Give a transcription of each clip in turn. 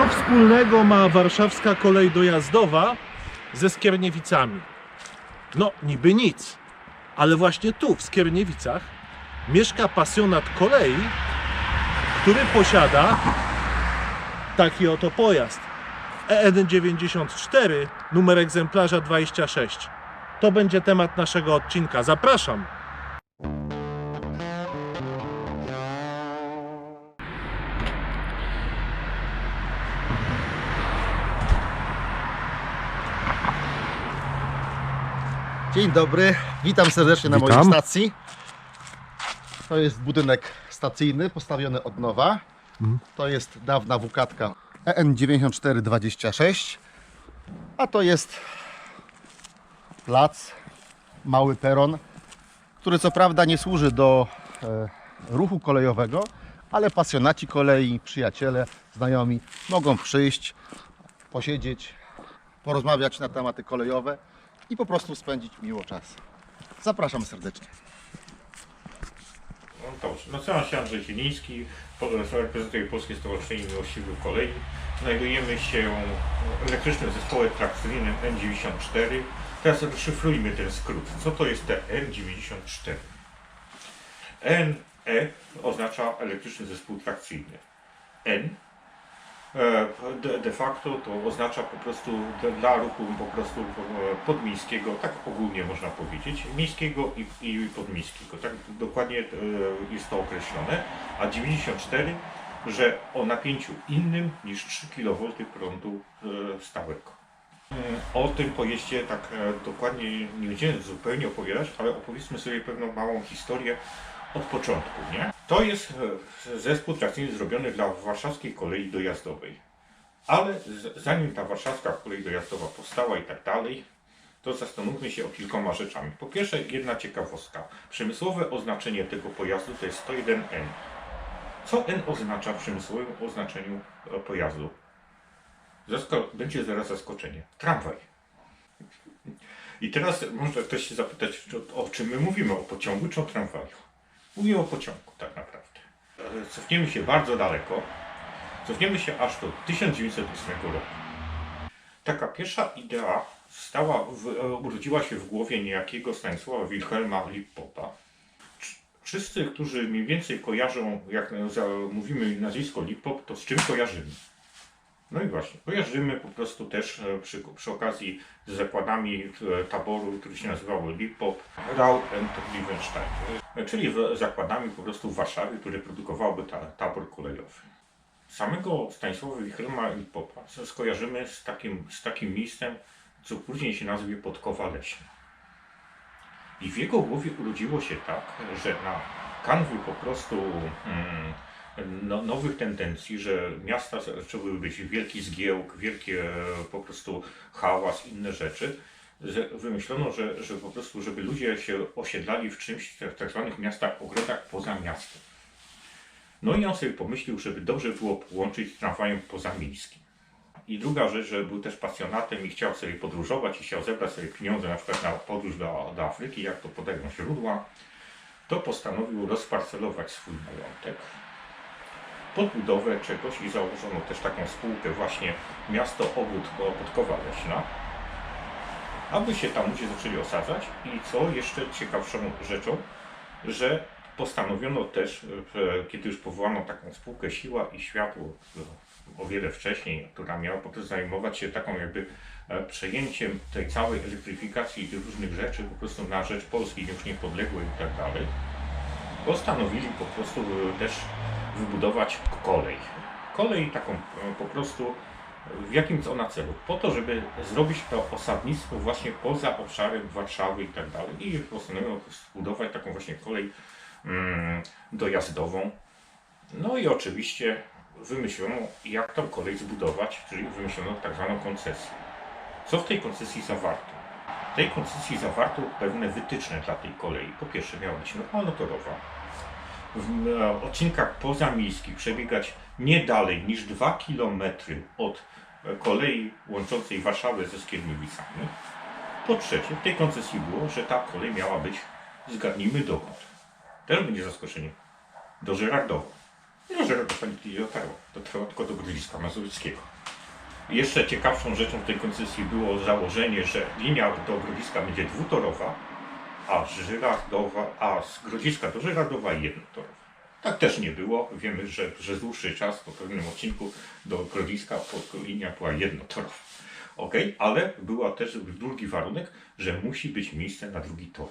Co wspólnego ma warszawska kolej dojazdowa ze Skierniewicami? No, niby nic. Ale właśnie tu, w Skierniewicach, mieszka pasjonat kolei, który posiada taki oto pojazd. E EN94, numer egzemplarza 26. To będzie temat naszego odcinka. Zapraszam. Dzień dobry, witam serdecznie na Witam. mojej stacji. To jest budynek stacyjny postawiony od nowa. Mhm. To jest dawna wukatka E EN9426. A to jest plac, mały peron, który co prawda nie służy do e, ruchu kolejowego, ale pasjonaci kolei, przyjaciele, znajomi mogą przyjść, posiedzieć, porozmawiać na tematy kolejowe i po prostu spędzić miło czas. Zapraszam serdecznie. No dobrze, nazywam się Andrzej Zieliński, reprezentuję Polskie Stowarzyszenie Miłośników Kolei. Znajdujemy się w elektrycznym zespole trakcyjnym N94. Teraz rozszyfrujmy ten skrót. Co to jest te N94? NE oznacza elektryczny zespół trakcyjny. N de, de facto to oznacza po prostu dla ruchu po prostu e, podmiejskiego, tak ogólnie można powiedzieć, miejskiego i, podmiejskiego. Tak dokładnie e, jest to określone. A 94, że o napięciu innym niż 3 kV prądu e, stałego. O tym pojeździe tak e, dokładnie nie będziemy zupełnie opowiadać, ale opowiedzmy sobie pewną małą historię od początku, nie? To jest e, zespół trakcyjny zrobiony dla warszawskiej kolei dojazdowej. Ale zanim ta warszawska kolej dojazdowa powstała i tak dalej, to zastanówmy się o kilkoma rzeczami. Po pierwsze, jedna ciekawostka. Przemysłowe oznaczenie tego pojazdu to jest 101N. Co N oznacza w przemysłowym oznaczeniu e, pojazdu? Zasko- będzie zaraz zaskoczenie. Tramwaj. I teraz może ktoś się zapytać, o czym my mówimy, o pociągu czy o tramwaju? Mówię o pociągu tak naprawdę. E, Cofniemy się bardzo daleko. Cofniemy się aż do 1908 roku. Taka pierwsza idea stała w, e, urodziła się w głowie niejakiego Stanisława Wilhelma Lippopa. Wsz- Wszyscy, którzy mniej więcej kojarzą, jak za- mówimy nazwisko Lippop, to z czym kojarzymy? No i właśnie, kojarzymy po prostu też e, przy, przy okazji z zakładami taboru, który się nazywał Lippop, Rau and Liebenstein, e, czyli zakładami po prostu w Warszawie, które produkowały ta, tabor kolejowy. Samego Stanisława Wilhelma Lippopa co skojarzymy z takim, z takim miejscem, co później się nazwie Podkowa Leśna. I w jego głowie urodziło się tak, że na kanwie po prostu mm, no, nowych tendencji, że miasta zaczęły być wielki zgiełk, wielkie e, po prostu hałas, inne rzeczy. Wymyślono, że, że po prostu, żeby ludzie się osiedlali w czymś, w tak zwanych miastach, ogrodach poza miastem. No i on sobie pomyślił, żeby dobrze było połączyć tramwajem pozamiejskim. I druga rzecz, że był też pasjonatem i chciał sobie podróżować i chciał zebrać sobie pieniądze na przykład na podróż do, do Afryki, jak to podają źródła, to postanowił rozparcelować swój majątek pod budowę czegoś i założono też taką spółkę właśnie Miasto Obód Podkowa Leśna, aby się tam ludzie zaczęli osadzać. I co jeszcze ciekawszą rzeczą, że postanowiono też, że kiedy już powołano taką spółkę Siła i Światło no, o wiele wcześniej, która miała po prostu zajmować się taką jakby e, przejęciem tej całej elektryfikacji różnych rzeczy po prostu na rzecz Polski już niepodległej i tak dalej, postanowili po prostu e, też wybudować kolej. Kolej taką e, po prostu w jakim ona celu? Po to, żeby zrobić to osadnictwo właśnie poza obszarem Warszawy i tak dalej. I postanowiono zbudować taką właśnie kolej mm, dojazdową. No i oczywiście wymyślono, jak tą kolej zbudować, czyli wymyślono tak zwaną koncesję. Co w tej koncesji zawarto? W tej koncesji zawarto pewne wytyczne dla tej kolei. Po pierwsze miała być normalnotorowa, w e, odcinkach pozamiejskich przebiegać nie dalej niż 2 km od e, kolei łączącej Warszawę ze Skierniewicami. Po trzecie, w tej koncesji było, że ta kolej miała być, zgadnijmy dokąd. Też będzie zaskoczenie. Do Żyrardowa. Że Radofaniki nie dotarło. Dotarło tylko do Grodziska Mazowieckiego. Jeszcze ciekawszą rzeczą w tej koncesji było założenie, że linia do Grodziska będzie dwutorowa, a z a z Grodziska do Żyradowa jednotorowa. Tak też nie było. Wiemy, że przez dłuższy czas po pewnym odcinku do Grodziska linia była jednotorowa. Ok, ale była też drugi warunek, że musi być miejsce na drugi tor.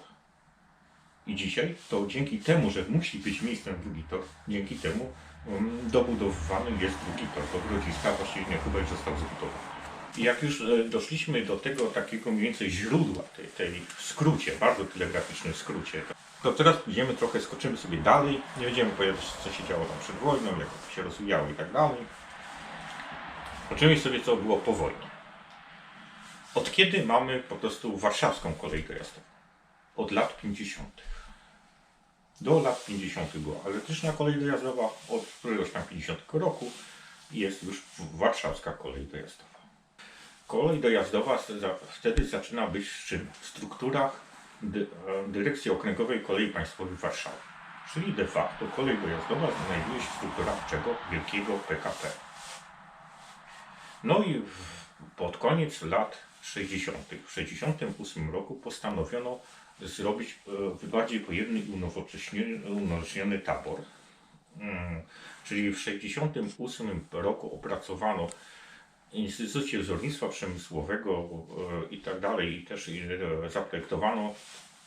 I dzisiaj to dzięki temu, że musi być miejsce na drugi tor, dzięki temu um, dobudowany jest drugi tor do Grodziska, właściwie chyba już został zbudowany. I jak już e, doszliśmy do tego takiego mniej więcej źródła, tej, tej skrócie, bardzo telegraficznym skrócie, to teraz pójdziemy trochę, skoczymy sobie dalej, nie będziemy opowiadać co się działo tam przed wojną, jak się rozwijało i tak dalej. Zobaczymy sobie co było po wojnie. Od kiedy mamy po prostu warszawską kolej dojazdową? Od lat 50. Do lat 50. była elektryczna kolej dojazdowa, od któregoś tam 50 roku jest już warszawska kolej dojazdowa. Kolej dojazdowa wtedy zaczyna być w czym? W strukturach e, Dyrekcji Okręgowej Kolei Państwowej w Warszawie. Czyli de facto kolej dojazdowa znajduje się w strukturach czego? Wielkiego PKP. No i pod koniec lat 60. W 68 roku postanowiono zrobić e, bardziej pojemny i unowocześniony, unowocześniony tabor. Mm, Czyli w 68 roku opracowano Instytucie Wzornictwa Przemysłowego e, i tak dalej i też e, zaprojektowano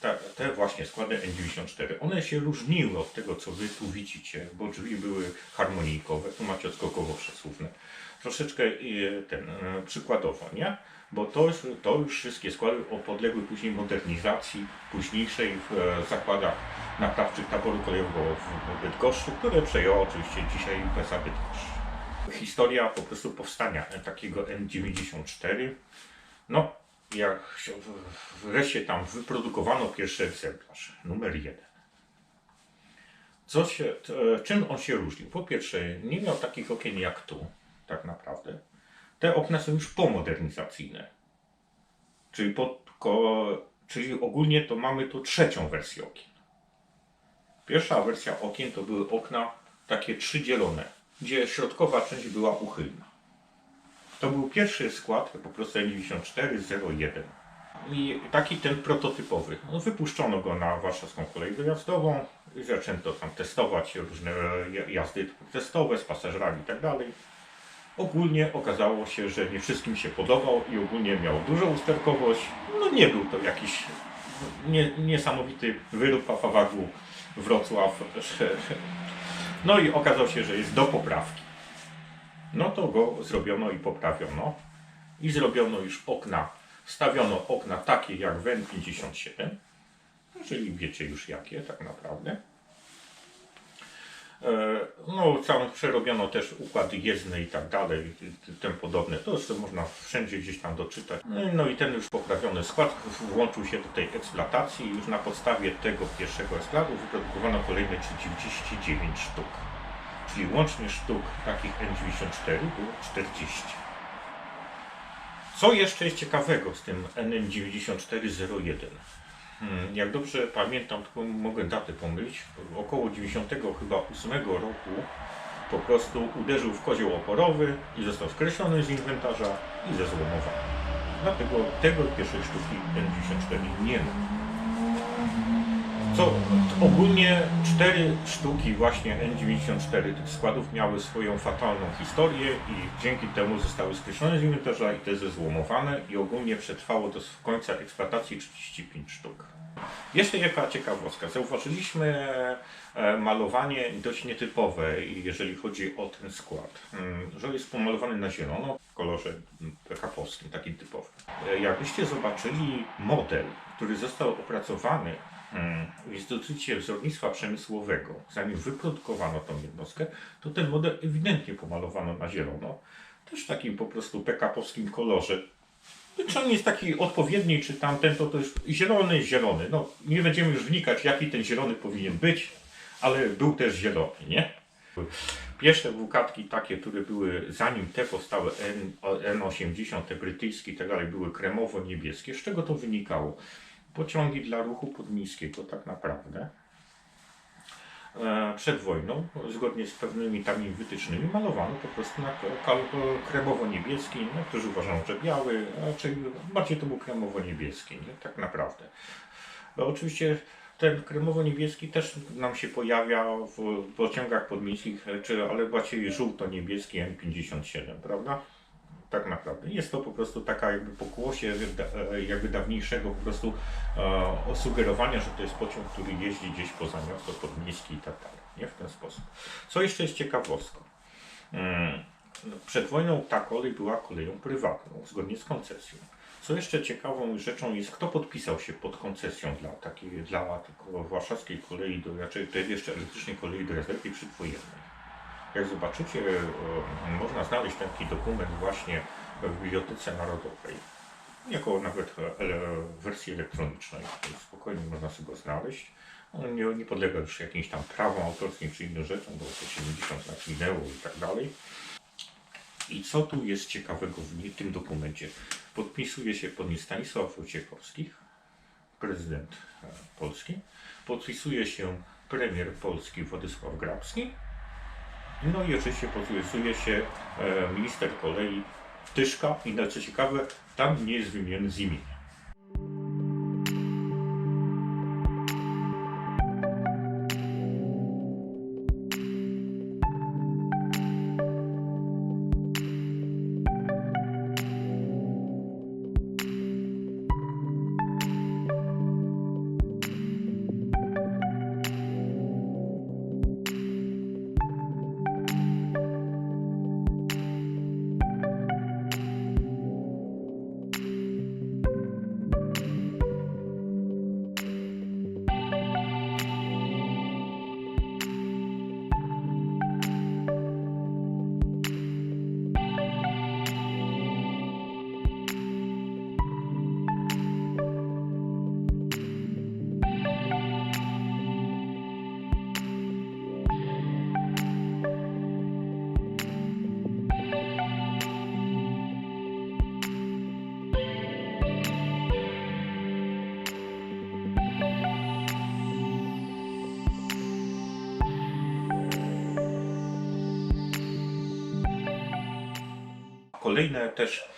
te, te właśnie składy N94. One się różniły od tego, co wy tu widzicie, bo drzwi były harmonijkowe, tu macie odskokowo przesuwne. Troszeczkę e, ten, przykładowo, nie? Bo to to już wszystkie składy podległy później modernizacji późniejszej w zakładach naprawczych taboru kolejowego w Bydgoszczu, które przejęła oczywiście dzisiaj PESA Bydgoszcz historia po prostu powstania takiego N94. No, jak wreszcie tam wyprodukowano pierwszy egzemplarz, numer jeden. Co się, t- czym on się różnił? Po pierwsze, nie miał takich okien jak tu, tak naprawdę. Te okna są już pomodernizacyjne. Czyli, pod, ko, czyli ogólnie to mamy tu trzecią wersję okien. Pierwsza wersja okien to były okna takie trzydzielone, gdzie środkowa część była uchylna. To był pierwszy skład, po prostu N9401. I taki ten prototypowy. No, wypuszczono go na warszawską kolej dojazdową i zaczęto tam testować różne ja- jazdy testowe z pasażerami i tak. Ogólnie okazało się, że nie wszystkim się podobał i ogólnie miał dużą usterkowość. No nie był to jakiś nie, niesamowity wyrób Pafawagu Wrocław. No i okazało się, że jest do poprawki. No to go zrobiono i poprawiono. I zrobiono już okna, wstawiono okna takie jak w N57, czyli wiecie już jakie tak naprawdę. E, No, całą przerobiono też układy jezdne i tak dalej, tym podobne. To jeszcze można wszędzie gdzieś tam doczytać. No i- No i ten już poprawiony skład włączył się do tej eksploatacji i już na podstawie tego pierwszego składu wyprodukowano kolejne 39 sztuk. Czyli łącznie sztuk takich N94 było 40. Co jeszcze jest ciekawego z tym NN9401? Hmm, jak dobrze pamiętam, tylko mogę datę pomylić, około 90 chyba 8 roku po prostu uderzył w kozioł oporowy i został skreślony z inwentarza i zezłomowany. Dlatego tego pierwszej sztuki N94 nie ma. Co ogólnie cztery sztuki właśnie N94 tych składów miały swoją fatalną historię i dzięki temu zostały skreślone z inwentarza i te zezłomowane i ogólnie przetrwało do końca eksploatacji 35 sztuk. Jeszcze jaka ciekawostka. Zauważyliśmy e, malowanie dość nietypowe, jeżeli chodzi o ten skład. Mm, Że jest pomalowany na zielono w kolorze PKP-owskim, takim typowym. E, Jakbyście zobaczyli model, który został opracowany mm, w Instytucie Wzornictwa Przemysłowego, zanim wyprodukowano tą jednostkę, to ten model ewidentnie pomalowano na zielono. Też w takim po prostu PKP-owskim kolorze. Czy on jest taki odpowiedni, czy tamten, to już zielony, zielony. No, nie będziemy już wnikać, jaki ten zielony powinien być, ale był też zielony, nie? Pierwsze wukatki takie, które były, zanim te powstały N, N80, te brytyjskie i tak dalej, były kremowo-niebieskie. Z czego to wynikało? Pociągi dla ruchu podmiejskiego tak naprawdę e, przed wojną, zgodnie z pewnymi tam wytycznymi, malowano po prostu na kremowo-niebieski. Niektórzy uważają, że biały, raczej bardziej to był kremowo-niebieski, nie? tak naprawdę. No, oczywiście ten kremowo-niebieski też nam się pojawia w pociągach podmiejskich, czy, ale bardziej żółto-niebieski M57, prawda? Tak naprawdę. Jest to po prostu taka jakby pokłosie da- jakby dawniejszego po prostu e, sugerowania, że to jest pociąg, który jeździ gdzieś poza miasto podmiejskie i tak dalej. Nie w ten sposób. Co jeszcze jest ciekawostką? Mm, Przed wojną ta kolej była koleją prywatną, zgodnie z koncesją. Co jeszcze ciekawą rzeczą jest, kto podpisał się pod koncesją dla takiej, dla warszawskiej kolei, do, raczej wtedy jeszcze elektrycznej kolei dojazdowej przedwojennej. Jak zobaczycie, e, można znaleźć taki dokument właśnie w Bibliotece Narodowej, jako nawet e, wersji elektronicznej, spokojnie można sobie go znaleźć. On nie, nie podlega już jakimś tam prawom autorskim czy innym rzeczom, bo to 70 lat minęło i tak dalej. I co tu jest ciekawego w tym dokumencie? Podpisuje się pod nim Stanisław Wojciechowski, prezydent e, Polski. Podpisuje się premier Polski Władysław Grabski. No i oczywiście podpisuje się e, minister kolei Tyszka i co ciekawe, tam nie jest wymieniony z imienia. Kolejne też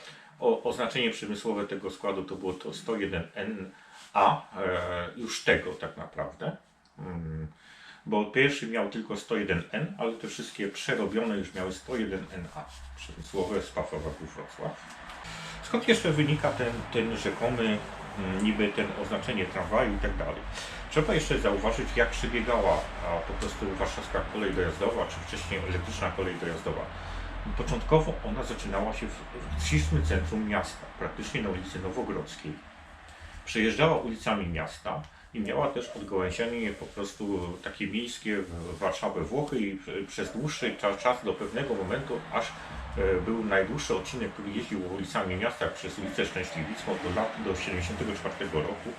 o, oznaczenie przemysłowe tego składu to było to 101NA, e, już tego tak naprawdę. Mm, bo pierwszy miał tylko 101N, ale te wszystkie przerobione już miały 101NA, przemysłowe z Pafowaku Wrocław. Skąd jeszcze wynika ten, ten rzekomy mm, niby ten oznaczenie tramwaju i tak dalej? Trzeba jeszcze zauważyć, jak przebiegała po prostu warszawska kolej dojazdowa, czy wcześniej elektryczna kolej dojazdowa. Początkowo ona zaczynała się w, w centrum miasta, praktycznie na ulicy Nowogrodzkiej. Przejeżdżała ulicami miasta i miała też odgałęzienie po prostu takie miejskie w Warszawę, Włochy i prze- przez dłuższy czas, czas do pewnego momentu, aż e, był najdłuższy odcinek, który jeździł ulicami miasta przez ulicę Szczęśliwicką do lat do 74 roku.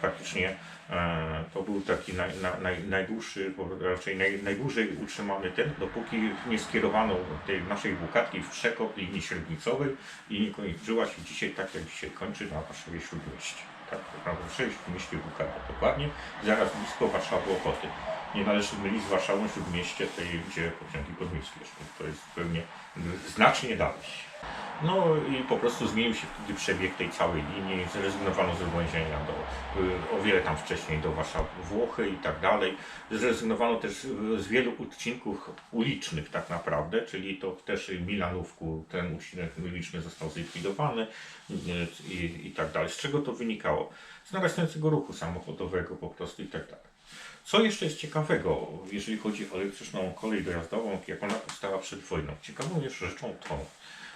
Praktycznie e, to był taki naj, na, naj, najdłuższy, raczej naj, najdłużej utrzymany ten, dopóki nie skierowano tej naszej Bukatki w przekop linii średnicowej i nie kończyła się dzisiaj tak, jak dzisiaj kończy na Warszawie Śródmieście. Tak, na Warszawie Śródmieście Bukata dokładnie, zaraz blisko Warszawy Ochoty. Nie należy mylić z Warszawą Śródmieście, tej, gdzie pociągi podmiejskie jeżdżą. To jest zupełnie znacznie dalej. No i po prostu zmienił się wtedy przebieg tej całej linii, zrezygnowano z obłązienia do, o wiele tam wcześniej do Warszawy, Włochy i tak dalej. Zrezygnowano też z, wielu odcinków ulicznych tak naprawdę, czyli to też Milanówku, ten odcinek uliczny został zlikwidowany i, i tak dalej. Z czego to wynikało? Z narastającego ruchu samochodowego po prostu i tak dalej. Co jeszcze jest ciekawego, jeżeli chodzi o elektryczną kolej dojazdową, jak ona powstała przed wojną? Ciekawą jeszcze rzeczą tą,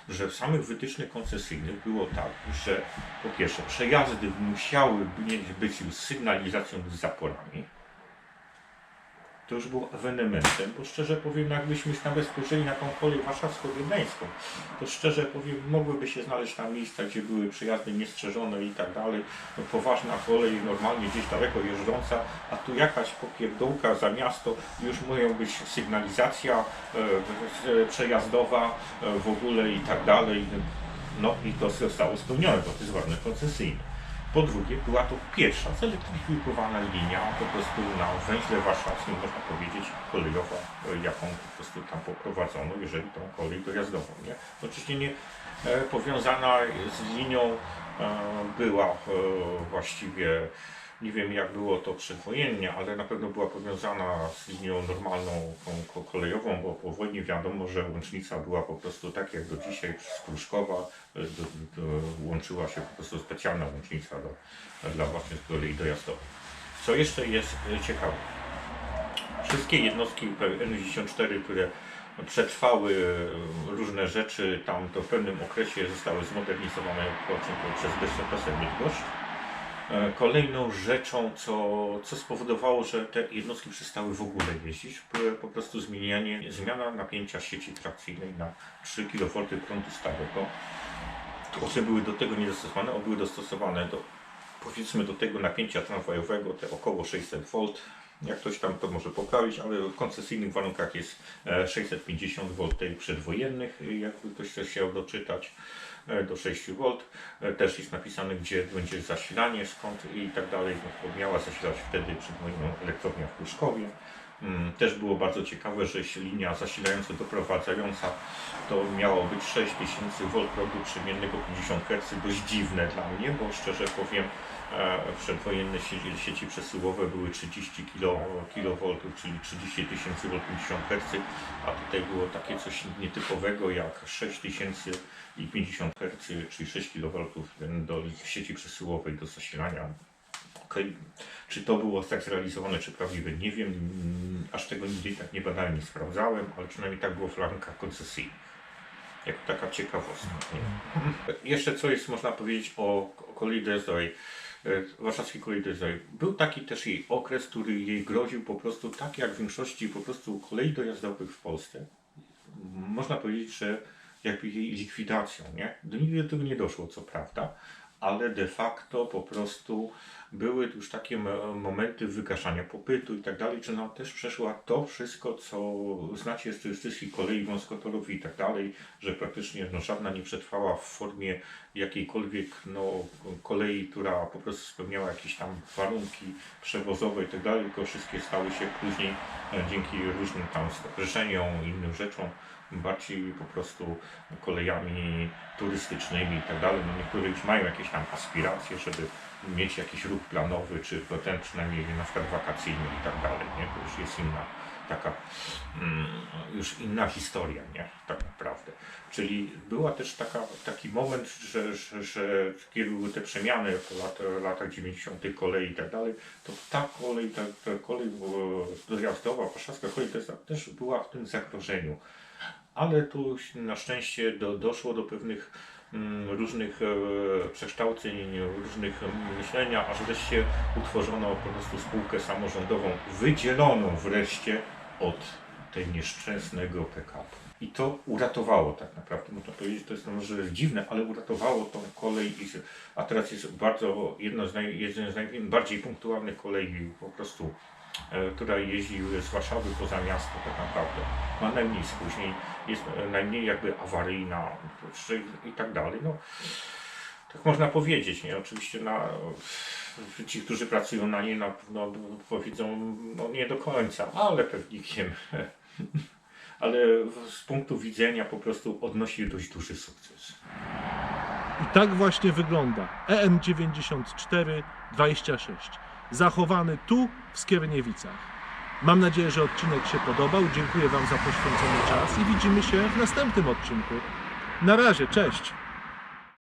że w samych wytycznych koncesyjnych było tak, że po pierwsze przejazdy musiały być sygnalizacją z zaporami. To już było ewenementem, bo szczerze powiem, jakbyśmy nawet spojrzeli na tą kolej warszawsko-wiedeńską, to szczerze powiem, mogłyby się znaleźć tam miejsca, gdzie były przejazdy niestrzeżone i tak dalej. No, poważna kolej, normalnie gdzieś daleko jeżdżąca, a tu jakaś popierdółka za miasto, już muszą być sygnalizacja e, przejazdowa e, w ogóle i tak dalej. No i to zostało spełnione, bo to jest ważne koncesyjne. Po drugie, była to pierwsza zelektryfikowana linia po prostu na węźle warszawskim, można powiedzieć, kolejowa, e, jaką po prostu tam poprowadzono, jeżeli tą kolej dojazdową. Nie? Oczywiście nie e, powiązana z linią e, była właściwie, nie wiem jak było to przedwojennie, ale na pewno była powiązana z linią normalną kolejową, bo po wojnie wiadomo, że łącznica była po prostu tak jak do dzisiaj z do, łączyła się po prostu specjalna łącznica do, dla właśnie kolei dojazdowej. Co jeszcze jest e, ciekawe, wszystkie jednostki N94, które przetrwały e, różne rzeczy, tam to w pewnym okresie zostały zmodernizowane przez Bezpasa Bydgoszcz. E, Kolejną rzeczą, co, co spowodowało, że te jednostki przestały w ogóle jeździć, były po prostu zmienianie, zmiana napięcia sieci trakcyjnej na 3 kV prądu stałego. Które były do tego niedostosowane, one były dostosowane do powiedzmy do tego napięcia tramwajowego, te około 600 V. Jak ktoś tam to może poprawić, ale w koncesyjnych warunkach jest e, 650 V tej przedwojennych, y, jakby ktoś chciał doczytać e, do 6 V. E, Też jest napisane, gdzie będzie zasilanie, skąd i tak dalej. To miała zasilać wtedy przedwojenną elektrownia w Pruszkowie. Mm, Też było bardzo ciekawe, że linia zasilająca doprowadzająca to miało być 6000 V prądu przemiennego 50 Hz. Dość dziwne dla mnie, bo szczerze powiem, e, przedwojenne sieci, przesyłowe były 30 kV, czyli 30 tysięcy V 50 Hz, a tutaj było takie coś nietypowego jak 6000 i 50 Hz, czyli 6 kV do sieci przesyłowej do zasilania Czy to było tak zrealizowane, czy prawdziwe, nie wiem. Mm, Aż tego nigdy tak nie badałem, nie sprawdzałem, ale przynajmniej tak było w warunkach koncesyjnych. Jak taka ciekawostka. Jeszcze co jest, można powiedzieć o kolei dojazdowej, e, warszawskiej kolei dojazdowej. Był taki też jej okres, który jej groził po prostu, tak jak w większości po prostu kolei dojazdowych w Polsce. Można powiedzieć, że jakby jej likwidacją, nie? Do nigdy do tego nie doszło, co prawda, ale de facto po prostu były już takie mo- momenty wygaszania popytu i tak dalej, że ona też przeszła to wszystko, co znacie z turystyki kolei wąskotorowych i tak dalej, że praktycznie no, żadna nie przetrwała w formie jakiejkolwiek no, kolei, która po prostu spełniała jakieś tam warunki przewozowe i tak dalej, tylko wszystkie stały się później e, dzięki różnym tam stowarzyszeniom innym rzeczom bardziej po prostu kolejami turystycznymi i tak dalej. No niektóre już mają jakieś tam aspiracje, żeby mieć jakiś ruch planowy, czy ten przynajmniej na przykład wakacyjny i tak dalej, nie? To już jest inna taka, mm, już inna historia, nie? Tak naprawdę. Czyli była też taka, taki moment, że, że, że kiedy były te przemiany po lat, latach 90. kolei i tak dalej, to ta kolej, ta, ta kolej dojazdowa, warszawska kolej też była w tym zagrożeniu ale tu na szczęście do, doszło do pewnych mm, różnych e, przekształceń, różnych myślenia, aż wreszcie utworzono po prostu spółkę samorządową, wydzieloną wreszcie od tej nieszczęsnego PKP. I to uratowało tak naprawdę, można powiedzieć, to jest może dziwne, ale uratowało tą kolej, a teraz jest bardzo, jedno z naj, jeden z najbardziej punktualnych kolei po prostu która jeździ z Warszawy poza miasto tak naprawdę. Ma najmniej spóźnień, jest e, najmniej jakby awaryjna i tak dalej. No, tak można powiedzieć, nie? Oczywiście na, ci, którzy pracują na niej na pewno powiedzą no, nie do końca, ale pewnikiem. Ale z punktu widzenia po prostu odnosi dość duży sukces. I tak właśnie wygląda E EM9426. Zachowany tu w Skierniewicach. Mam nadzieję, że odcinek się podobał. Dziękuję Wam za poświęcony czas i widzimy się w następnym odcinku. Na razie, cześć!